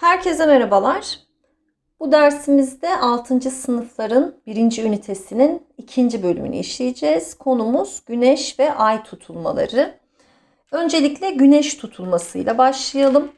Herkese merhabalar. Bu dersimizde 6. sınıfların 1. ünitesinin 2. bölümünü işleyeceğiz. Konumuz güneş ve ay tutulmaları. Öncelikle güneş tutulmasıyla başlayalım.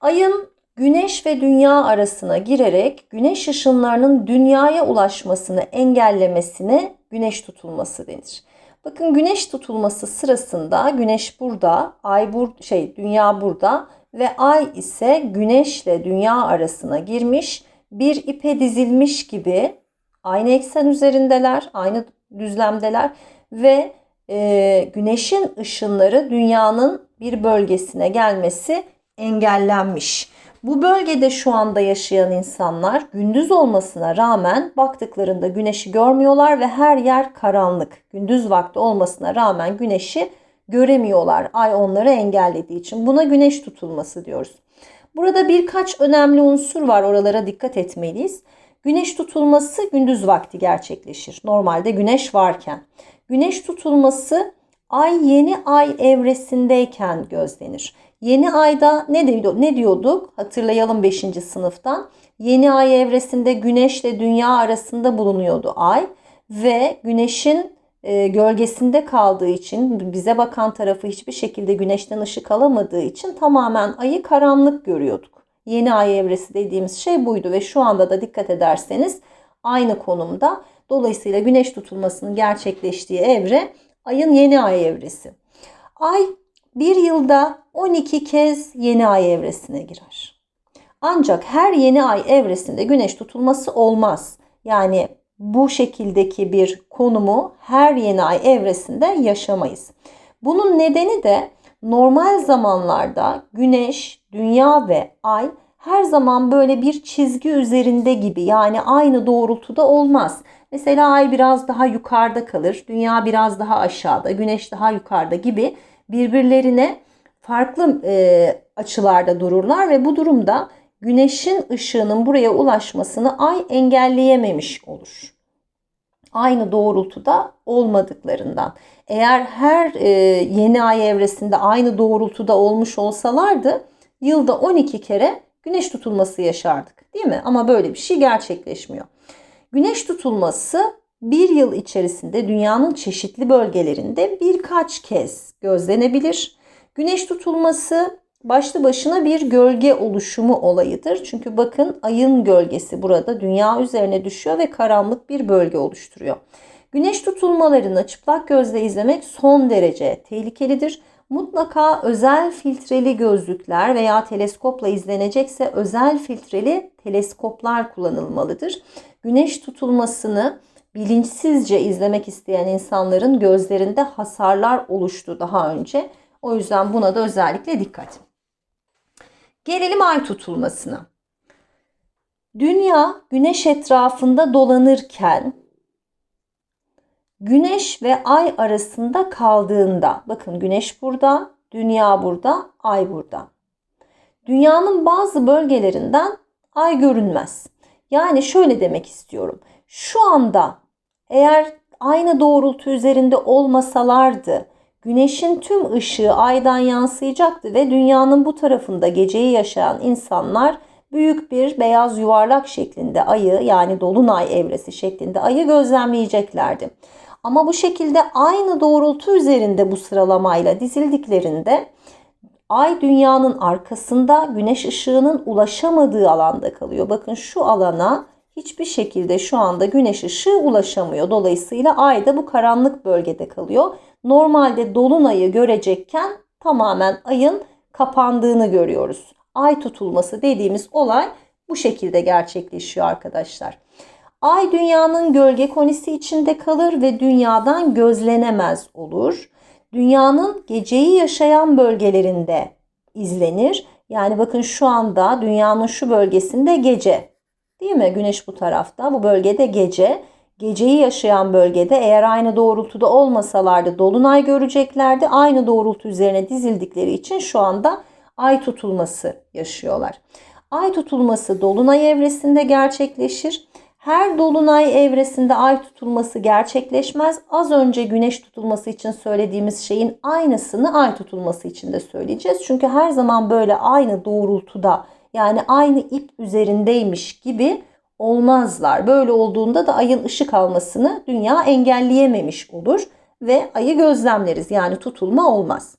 Ayın güneş ve dünya arasına girerek güneş ışınlarının dünyaya ulaşmasını engellemesine güneş tutulması denir. Bakın güneş tutulması sırasında güneş burada, ay bur şey dünya burada ve ay ise güneşle dünya arasına girmiş bir ipe dizilmiş gibi aynı eksen üzerindeler, aynı düzlemdeler ve e, güneşin ışınları dünyanın bir bölgesine gelmesi engellenmiş. Bu bölgede şu anda yaşayan insanlar gündüz olmasına rağmen baktıklarında güneşi görmüyorlar ve her yer karanlık. Gündüz vakti olmasına rağmen güneşi göremiyorlar. Ay onları engellediği için. Buna güneş tutulması diyoruz. Burada birkaç önemli unsur var. Oralara dikkat etmeliyiz. Güneş tutulması gündüz vakti gerçekleşir. Normalde güneş varken. Güneş tutulması ay yeni ay evresindeyken gözlenir. Yeni ayda ne, diyor, ne diyorduk? Hatırlayalım 5. sınıftan. Yeni ay evresinde güneşle dünya arasında bulunuyordu ay ve güneşin e, gölgesinde kaldığı için bize bakan tarafı hiçbir şekilde güneşten ışık alamadığı için tamamen ayı karanlık görüyorduk. Yeni ay evresi dediğimiz şey buydu ve şu anda da dikkat ederseniz aynı konumda. Dolayısıyla güneş tutulmasının gerçekleştiği evre ayın yeni ay evresi. Ay bir yılda 12 kez yeni ay evresine girer. Ancak her yeni ay evresinde güneş tutulması olmaz. Yani bu şekildeki bir konumu her yeni ay evresinde yaşamayız. Bunun nedeni de normal zamanlarda güneş, dünya ve ay her zaman böyle bir çizgi üzerinde gibi yani aynı doğrultuda olmaz. Mesela ay biraz daha yukarıda kalır, dünya biraz daha aşağıda, güneş daha yukarıda gibi birbirlerine farklı e, açılarda dururlar ve bu durumda güneşin ışığının buraya ulaşmasını ay engelleyememiş olur. Aynı doğrultuda olmadıklarından. Eğer her e, yeni ay evresinde aynı doğrultuda olmuş olsalardı yılda 12 kere güneş tutulması yaşardık değil mi? Ama böyle bir şey gerçekleşmiyor. Güneş tutulması bir yıl içerisinde dünyanın çeşitli bölgelerinde birkaç kez gözlenebilir. Güneş tutulması başlı başına bir gölge oluşumu olayıdır. Çünkü bakın ayın gölgesi burada dünya üzerine düşüyor ve karanlık bir bölge oluşturuyor. Güneş tutulmalarını çıplak gözle izlemek son derece tehlikelidir. Mutlaka özel filtreli gözlükler veya teleskopla izlenecekse özel filtreli teleskoplar kullanılmalıdır. Güneş tutulmasını bilinçsizce izlemek isteyen insanların gözlerinde hasarlar oluştu daha önce. O yüzden buna da özellikle dikkat. Gelelim ay tutulmasına. Dünya güneş etrafında dolanırken güneş ve ay arasında kaldığında bakın güneş burada, dünya burada, ay burada. Dünyanın bazı bölgelerinden ay görünmez. Yani şöyle demek istiyorum. Şu anda eğer aynı doğrultu üzerinde olmasalardı güneşin tüm ışığı aydan yansıyacaktı ve dünyanın bu tarafında geceyi yaşayan insanlar büyük bir beyaz yuvarlak şeklinde ayı yani dolunay evresi şeklinde ayı gözlemleyeceklerdi. Ama bu şekilde aynı doğrultu üzerinde bu sıralamayla dizildiklerinde ay dünyanın arkasında güneş ışığının ulaşamadığı alanda kalıyor. Bakın şu alana hiçbir şekilde şu anda güneş ışığı ulaşamıyor. Dolayısıyla ay da bu karanlık bölgede kalıyor. Normalde dolunayı görecekken tamamen ayın kapandığını görüyoruz. Ay tutulması dediğimiz olay bu şekilde gerçekleşiyor arkadaşlar. Ay dünyanın gölge konisi içinde kalır ve dünyadan gözlenemez olur. Dünyanın geceyi yaşayan bölgelerinde izlenir. Yani bakın şu anda dünyanın şu bölgesinde gece. Değil mi? Güneş bu tarafta. Bu bölgede gece. Geceyi yaşayan bölgede eğer aynı doğrultuda olmasalardı dolunay göreceklerdi. Aynı doğrultu üzerine dizildikleri için şu anda ay tutulması yaşıyorlar. Ay tutulması dolunay evresinde gerçekleşir. Her dolunay evresinde ay tutulması gerçekleşmez. Az önce güneş tutulması için söylediğimiz şeyin aynısını ay tutulması için de söyleyeceğiz. Çünkü her zaman böyle aynı doğrultuda Yani aynı ip üzerindeymiş gibi olmazlar. Böyle olduğunda da ayın ışık almasını dünya engelleyememiş olur ve ayı gözlemleriz. Yani tutulma olmaz.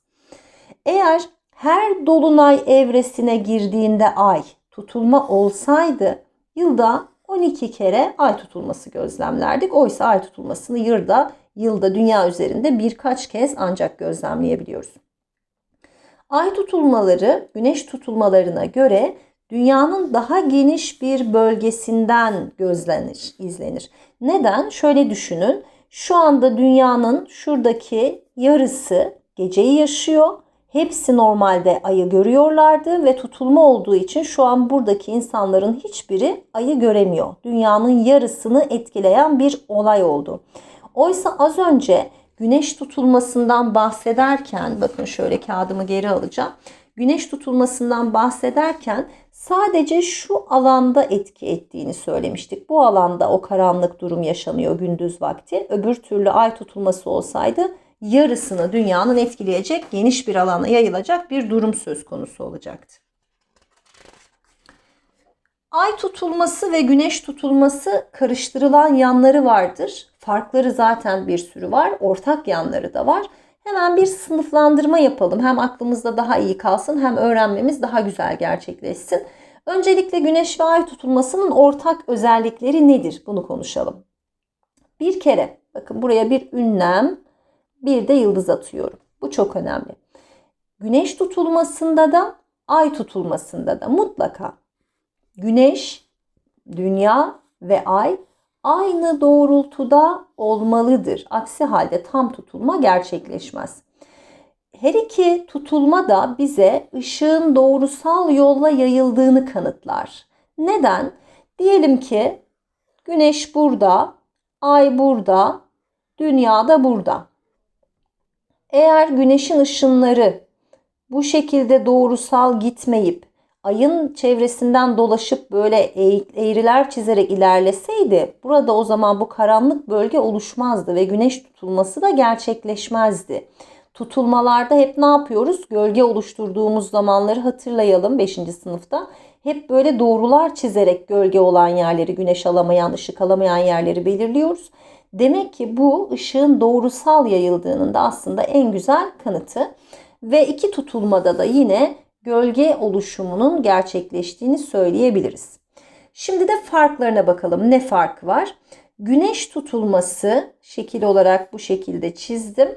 Eğer her dolunay evresine girdiğinde ay tutulma olsaydı yılda 12 kere ay tutulması gözlemlerdik. Oysa ay tutulmasını yılda, yılda dünya üzerinde birkaç kez ancak gözlemleyebiliyoruz. Ay tutulmaları güneş tutulmalarına göre dünyanın daha geniş bir bölgesinden gözlenir, izlenir. Neden? Şöyle düşünün. Şu anda dünyanın şuradaki yarısı geceyi yaşıyor. Hepsi normalde ayı görüyorlardı ve tutulma olduğu için şu an buradaki insanların hiçbiri ayı göremiyor. Dünyanın yarısını etkileyen bir olay oldu. Oysa az önce güneş tutulmasından bahsederken bakın şöyle kağıdımı geri alacağım. Güneş tutulmasından bahsederken sadece şu alanda etki ettiğini söylemiştik. Bu alanda o karanlık durum yaşanıyor gündüz vakti. Öbür türlü ay tutulması olsaydı yarısını dünyanın etkileyecek geniş bir alana yayılacak bir durum söz konusu olacaktı. Ay tutulması ve güneş tutulması karıştırılan yanları vardır. Farkları zaten bir sürü var. Ortak yanları da var. Hemen bir sınıflandırma yapalım. Hem aklımızda daha iyi kalsın hem öğrenmemiz daha güzel gerçekleşsin. Öncelikle güneş ve ay tutulmasının ortak özellikleri nedir? Bunu konuşalım. Bir kere bakın buraya bir ünlem, bir de yıldız atıyorum. Bu çok önemli. Güneş tutulmasında da ay tutulmasında da mutlaka güneş, dünya ve ay aynı doğrultuda olmalıdır. Aksi halde tam tutulma gerçekleşmez. Her iki tutulma da bize ışığın doğrusal yolla yayıldığını kanıtlar. Neden? Diyelim ki güneş burada, ay burada, dünya da burada. Eğer güneşin ışınları bu şekilde doğrusal gitmeyip ayın çevresinden dolaşıp böyle eğriler çizerek ilerleseydi burada o zaman bu karanlık bölge oluşmazdı ve güneş tutulması da gerçekleşmezdi. Tutulmalarda hep ne yapıyoruz? Gölge oluşturduğumuz zamanları hatırlayalım 5. sınıfta. Hep böyle doğrular çizerek gölge olan yerleri, güneş alamayan, ışık alamayan yerleri belirliyoruz. Demek ki bu ışığın doğrusal yayıldığının da aslında en güzel kanıtı. Ve iki tutulmada da yine gölge oluşumunun gerçekleştiğini söyleyebiliriz. Şimdi de farklarına bakalım. Ne fark var? Güneş tutulması şekil olarak bu şekilde çizdim.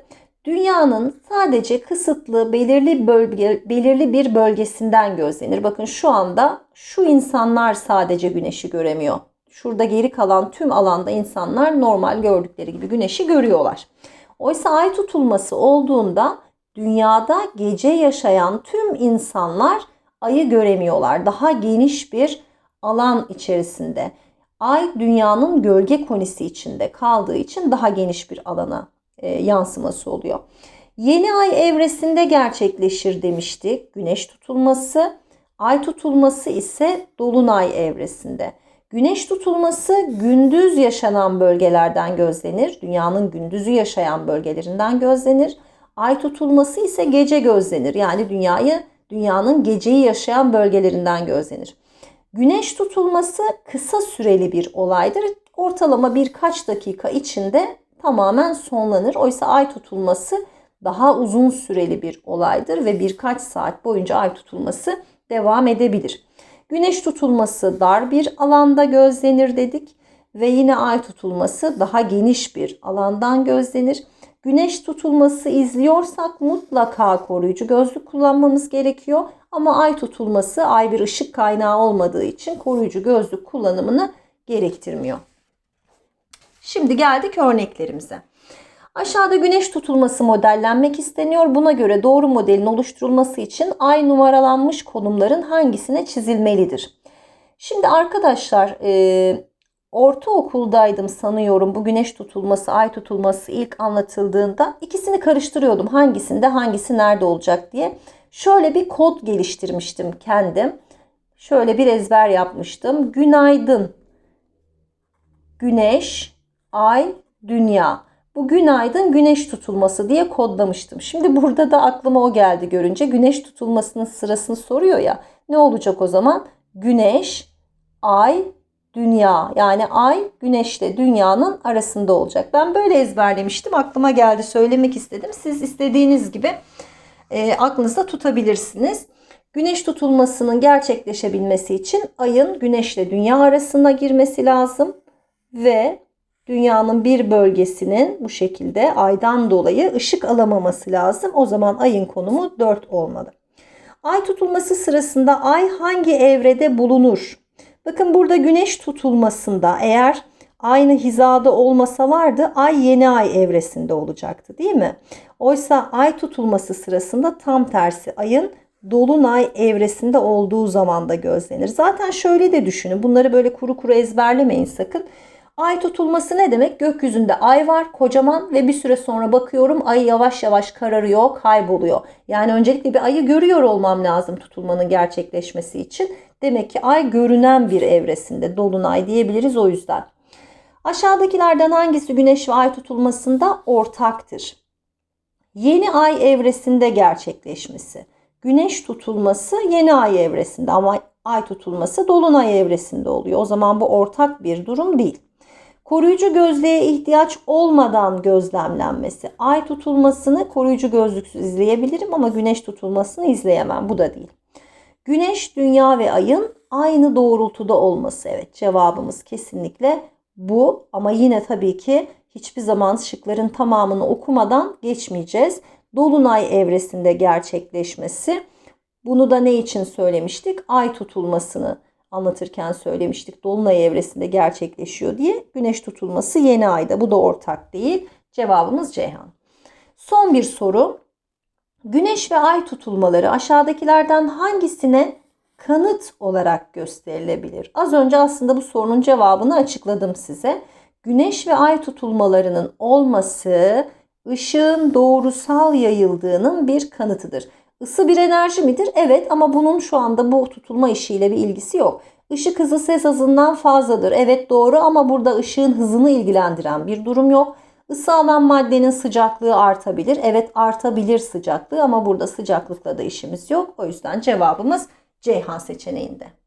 Dünyanın sadece kısıtlı belirli bölge belirli bir bölgesinden gözlenir. Bakın şu anda şu insanlar sadece güneşi göremiyor. Şurada geri kalan tüm alanda insanlar normal gördükleri gibi güneşi görüyorlar. Oysa ay tutulması olduğunda dünyada gece yaşayan tüm insanlar ayı göremiyorlar. Daha geniş bir alan içerisinde. Ay dünyanın gölge konisi içinde kaldığı için daha geniş bir alana e, yansıması oluyor. Yeni ay evresinde gerçekleşir demiştik. Güneş tutulması, ay tutulması ise dolunay evresinde. Güneş tutulması gündüz yaşanan bölgelerden gözlenir. Dünyanın gündüzü yaşayan bölgelerinden gözlenir. Ay tutulması ise gece gözlenir. Yani dünyayı dünyanın geceyi yaşayan bölgelerinden gözlenir. Güneş tutulması kısa süreli bir olaydır. Ortalama birkaç dakika içinde tamamen sonlanır. Oysa ay tutulması daha uzun süreli bir olaydır ve birkaç saat boyunca ay tutulması devam edebilir. Güneş tutulması dar bir alanda gözlenir dedik ve yine ay tutulması daha geniş bir alandan gözlenir. Güneş tutulması izliyorsak mutlaka koruyucu gözlük kullanmamız gerekiyor. Ama ay tutulması ay bir ışık kaynağı olmadığı için koruyucu gözlük kullanımını gerektirmiyor. Şimdi geldik örneklerimize. Aşağıda güneş tutulması modellenmek isteniyor. Buna göre doğru modelin oluşturulması için ay numaralanmış konumların hangisine çizilmelidir? Şimdi arkadaşlar ortaokuldaydım sanıyorum bu güneş tutulması, ay tutulması ilk anlatıldığında ikisini karıştırıyordum. Hangisinde hangisi nerede olacak diye. Şöyle bir kod geliştirmiştim kendim. Şöyle bir ezber yapmıştım. Günaydın. Güneş, ay, dünya. Bu günaydın güneş tutulması diye kodlamıştım. Şimdi burada da aklıma o geldi görünce güneş tutulmasının sırasını soruyor ya. Ne olacak o zaman? Güneş, ay, dünya. Yani ay güneşle dünyanın arasında olacak. Ben böyle ezberlemiştim. Aklıma geldi söylemek istedim. Siz istediğiniz gibi e, aklınızda tutabilirsiniz. Güneş tutulmasının gerçekleşebilmesi için ayın güneşle dünya arasında girmesi lazım ve dünyanın bir bölgesinin bu şekilde aydan dolayı ışık alamaması lazım. O zaman ayın konumu 4 olmalı. Ay tutulması sırasında ay hangi evrede bulunur? Bakın burada güneş tutulmasında eğer aynı hizada olmasalardı ay yeni ay evresinde olacaktı değil mi? Oysa ay tutulması sırasında tam tersi ayın dolunay evresinde olduğu zaman da gözlenir. Zaten şöyle de düşünün. Bunları böyle kuru kuru ezberlemeyin sakın. Ay tutulması ne demek? Gökyüzünde ay var kocaman ve bir süre sonra bakıyorum ay yavaş yavaş kararıyor, kayboluyor. Yani öncelikle bir ayı görüyor olmam lazım tutulmanın gerçekleşmesi için. Demek ki ay görünen bir evresinde dolunay diyebiliriz o yüzden. Aşağıdakilerden hangisi güneş ve ay tutulmasında ortaktır? Yeni ay evresinde gerçekleşmesi. Güneş tutulması yeni ay evresinde ama ay tutulması dolunay evresinde oluyor. O zaman bu ortak bir durum değil. Koruyucu gözlüğe ihtiyaç olmadan gözlemlenmesi. Ay tutulmasını koruyucu gözlüksüz izleyebilirim ama güneş tutulmasını izleyemem. Bu da değil. Güneş, dünya ve ayın aynı doğrultuda olması. Evet cevabımız kesinlikle bu ama yine tabii ki hiçbir zaman şıkların tamamını okumadan geçmeyeceğiz. Dolunay evresinde gerçekleşmesi. Bunu da ne için söylemiştik? Ay tutulmasını anlatırken söylemiştik. Dolunay evresinde gerçekleşiyor diye. Güneş tutulması yeni ayda. Bu da ortak değil. Cevabımız Ceyhan. Son bir soru. Güneş ve ay tutulmaları aşağıdakilerden hangisine kanıt olarak gösterilebilir? Az önce aslında bu sorunun cevabını açıkladım size. Güneş ve ay tutulmalarının olması ışığın doğrusal yayıldığının bir kanıtıdır. Isı bir enerji midir? Evet ama bunun şu anda bu tutulma işiyle bir ilgisi yok. Işık hızı ses hızından fazladır. Evet doğru ama burada ışığın hızını ilgilendiren bir durum yok. Isı alan maddenin sıcaklığı artabilir. Evet artabilir sıcaklığı ama burada sıcaklıkla da işimiz yok. O yüzden cevabımız Ceyhan seçeneğinde.